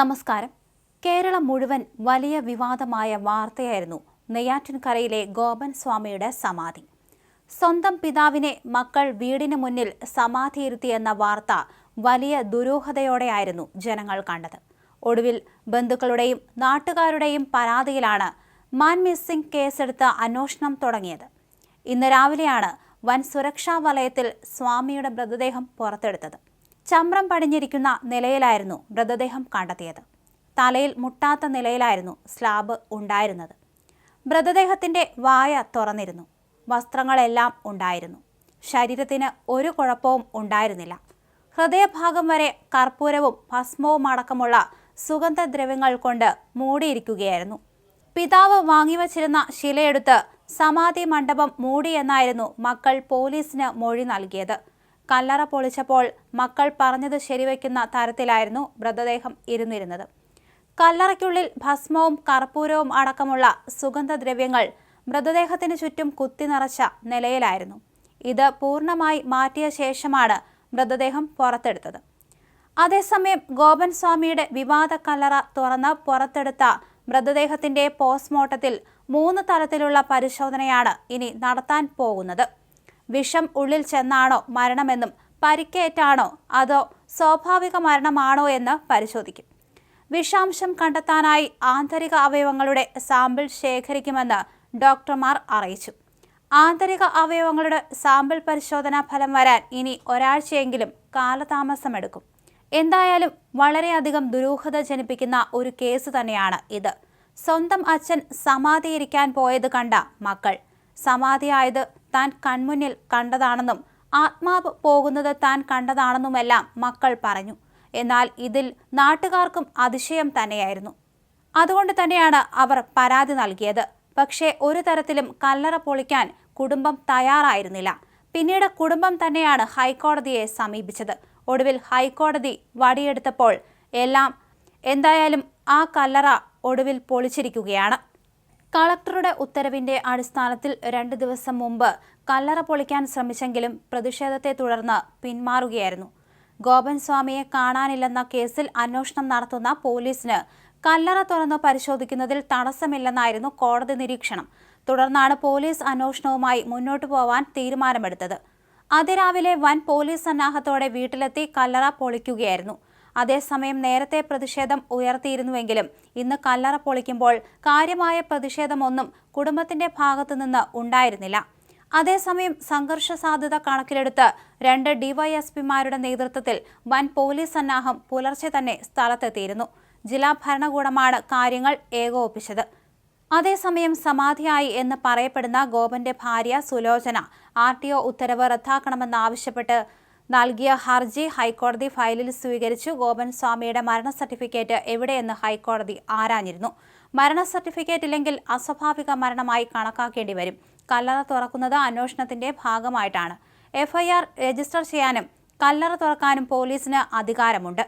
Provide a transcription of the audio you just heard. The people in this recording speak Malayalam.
നമസ്കാരം. കേരളം മുഴുവൻ വലിയ വിവാദമായ വാർത്തയായിരുന്നു നെയ്യാറ്റിൻകരയിലെ ഗോപൻ സ്വാമിയുടെ സമാധി. സ്വന്തം പിതാവിനെ മക്കൾ വീടിന് മുന്നിൽ സമാധിയിരുത്തിയെന്ന വാർത്ത വലിയ ദുരൂഹതയോടെയായിരുന്നു ജനങ്ങൾ കണ്ടത്. ഒടുവിൽ ബന്ധുക്കളുടെയും നാട്ടുകാരുടെയും പരാതിയിലാണ് മാൻ മിസ്സിംഗ് കേസെടുത്ത് അന്വേഷണം തുടങ്ങിയത്. ഇന്ന് രാവിലെയാണ് വൻ സുരക്ഷാ വലയത്തിൽ സ്വാമിയുടെ മൃതദേഹം പുറത്തെടുത്തത്. ചമ്രം പടിഞ്ഞിരിക്കുന്ന നിലയിലായിരുന്നു മൃതദേഹം കണ്ടെത്തിയത്. തലയിൽ മുട്ടാത്ത നിലയിലായിരുന്നു സ്ലാബ് ഉണ്ടായിരുന്നത്. മൃതദേഹത്തിന്റെ വായ തുറന്നിരുന്നു. വസ്ത്രങ്ങളെല്ലാം ഉണ്ടായിരുന്നു. ശരീരത്തിന് ഒരു കുഴപ്പവും ഉണ്ടായിരുന്നില്ല. ഹൃദയഭാഗം വരെ കർപ്പൂരവും ഭസ്മവും അടക്കമുള്ള സുഗന്ധദ്രവ്യങ്ങൾ കൊണ്ട് മൂടിയിരിക്കുകയായിരുന്നു. പിതാവ് വാങ്ങിവച്ചിരുന്ന ശിലയെടുത്ത് സമാധി മണ്ഡപം മൂടിയെന്നായിരുന്നു മക്കൾ പോലീസിന് മൊഴി നൽകിയത്. കല്ലറ പൊളിച്ചപ്പോൾ മക്കൾ പറഞ്ഞത് ശരിവയ്ക്കുന്ന തരത്തിലായിരുന്നു മൃതദേഹം ഇരുന്നിരുന്നത്. കല്ലറയ്ക്കുള്ളിൽ ഭസ്മവും കർപ്പൂരവും അടക്കമുള്ള സുഗന്ധദ്രവ്യങ്ങൾ മൃതദേഹത്തിന് ചുറ്റും കുത്തി നിറച്ച നിലയിലായിരുന്നു. ഇത് പൂർണമായി മാറ്റിയ ശേഷമാണ് മൃതദേഹം പുറത്തെടുത്തത്. അതേസമയം ഗോപൻ സ്വാമിയുടെ വിവാദ കല്ലറ തുറന്ന് പുറത്തെടുത്ത മൃതദേഹത്തിന്റെ പോസ്റ്റ്മോർട്ടത്തിൽ മൂന്ന് തലത്തിലുള്ള പരിശോധനയാണ് ഇനി നടത്താൻ പോകുന്നത്. വിഷം ഉള്ളിൽ ചെന്നാണോ മരണമെന്നും പരിക്കേറ്റാണോ അതോ സ്വാഭാവിക മരണമാണോ എന്ന് പരിശോധിക്കും. വിഷാംശം കണ്ടെത്താനായി ആന്തരിക അവയവങ്ങളുടെ സാമ്പിൾ ശേഖരിക്കുമെന്ന് ഡോക്ടർമാർ അറിയിച്ചു. ആന്തരിക അവയവങ്ങളുടെ സാമ്പിൾ പരിശോധനാ ഫലം വരാൻ ഇനി ഒരാഴ്ചയെങ്കിലും കാലതാമസമെടുക്കും. എന്തായാലും വളരെയധികം ദുരൂഹത ജനിപ്പിക്കുന്ന ഒരു കേസ് തന്നെയാണ് ഇത്. സ്വന്തം അച്ഛൻ സമാധിയിരിക്കാൻ പോയത് കണ്ട മക്കൾ. സമാധിയായത് താൻ കൺമുന്നിൽ കണ്ടതാണെന്നും ആത്മാവ് പോകുന്നത് താൻ കണ്ടതാണെന്നുമെല്ലാം മക്കൾ പറഞ്ഞു. എന്നാൽ ഇതിൽ നാട്ടുകാർക്കും അതിശയം തന്നെയായിരുന്നു. അതുകൊണ്ട് തന്നെയാണ് അവർ പരാതി നൽകിയത്. പക്ഷേ ഒരു തരത്തിലും കല്ലറ പൊളിക്കാൻ കുടുംബം തയ്യാറായിരുന്നില്ല. പിന്നീട് കുടുംബം തന്നെയാണ് ഹൈക്കോടതിയെ സമീപിച്ചത്. ഒടുവിൽ ഹൈക്കോടതി വടിയെടുത്തപ്പോൾ എല്ലാം എന്തായാലും ആ കല്ലറ ഒടുവിൽ പൊളിച്ചിരിക്കുകയാണ്. കളക്ടറുടെ ഉത്തരവിന്റെ അടിസ്ഥാനത്തിൽ രണ്ട് ദിവസം മുമ്പ് കല്ലറ പൊളിക്കാൻ ശ്രമിച്ചെങ്കിലും പ്രതിഷേധത്തെ തുടർന്ന് പിന്മാറുകയായിരുന്നു. ഗോപൻ സ്വാമിയെ കാണാനില്ലെന്ന കേസിൽ അന്വേഷണം നടത്തുന്ന പോലീസിന് കല്ലറ തുറന്ന് പരിശോധിക്കുന്നതിൽ തടസ്സമില്ലെന്നായിരുന്നു കോടതി നിരീക്ഷണം. തുടർന്നാണ് പോലീസ് അന്വേഷണവുമായി മുന്നോട്ടു പോവാൻ തീരുമാനമെടുത്തത്. അതിരാവിലെ വൻ പോലീസ് സന്നാഹത്തോടെ വീട്ടിലെത്തി കല്ലറ പൊളിക്കുകയായിരുന്നു. അതേസമയം നേരത്തെ പ്രതിഷേധം ഉയർത്തിയിരുന്നുവെങ്കിലും ഇന്ന് കല്ലറ പൊളിക്കുമ്പോൾ കാര്യമായ പ്രതിഷേധമൊന്നും കുടുംബത്തിന്റെ ഭാഗത്തുനിന്ന് ഉണ്ടായിരുന്നില്ല. അതേസമയം സംഘർഷ സാധ്യത കണക്കിലെടുത്ത് രണ്ട് ഡിവൈഎസ്പിമാരുടെ നേതൃത്വത്തിൽ വൻ പോലീസ് സന്നാഹം പുലർച്ചെ തന്നെ സ്ഥലത്തെത്തിയിരുന്നു. ജില്ലാ ഭരണകൂടമാണ് കാര്യങ്ങൾ ഏകോപിപ്പിച്ചത്. അതേസമയം സമാധിയായി എന്ന് പറയപ്പെടുന്ന ഗോപന്റെ ഭാര്യ സുലോചന ആർ ടി ഒ ഉത്തരവ് റദ്ദാക്കണമെന്നാവശ്യപ്പെട്ട് നൽകിയ ഹർജി ഹൈക്കോടതി ഫയലിൽ സ്വീകരിച്ചു. ഗോപൻ സ്വാമിയുടെ മരണ സർട്ടിഫിക്കറ്റ് എവിടെയെന്ന് ഹൈക്കോടതി ആരാഞ്ഞിരുന്നു. മരണ സർട്ടിഫിക്കറ്റ് ഇല്ലെങ്കിൽ അസ്വാഭാവിക മരണമായി കണക്കാക്കേണ്ടി വരും. കല്ലറ തുറക്കുന്നത് അന്വേഷണത്തിന്റെ ഭാഗമായിട്ടാണ്. എഫ്ഐആർ രജിസ്റ്റർ ചെയ്യാനും കല്ലറ തുറക്കാനും പോലീസിന് അധികാരമുണ്ട്.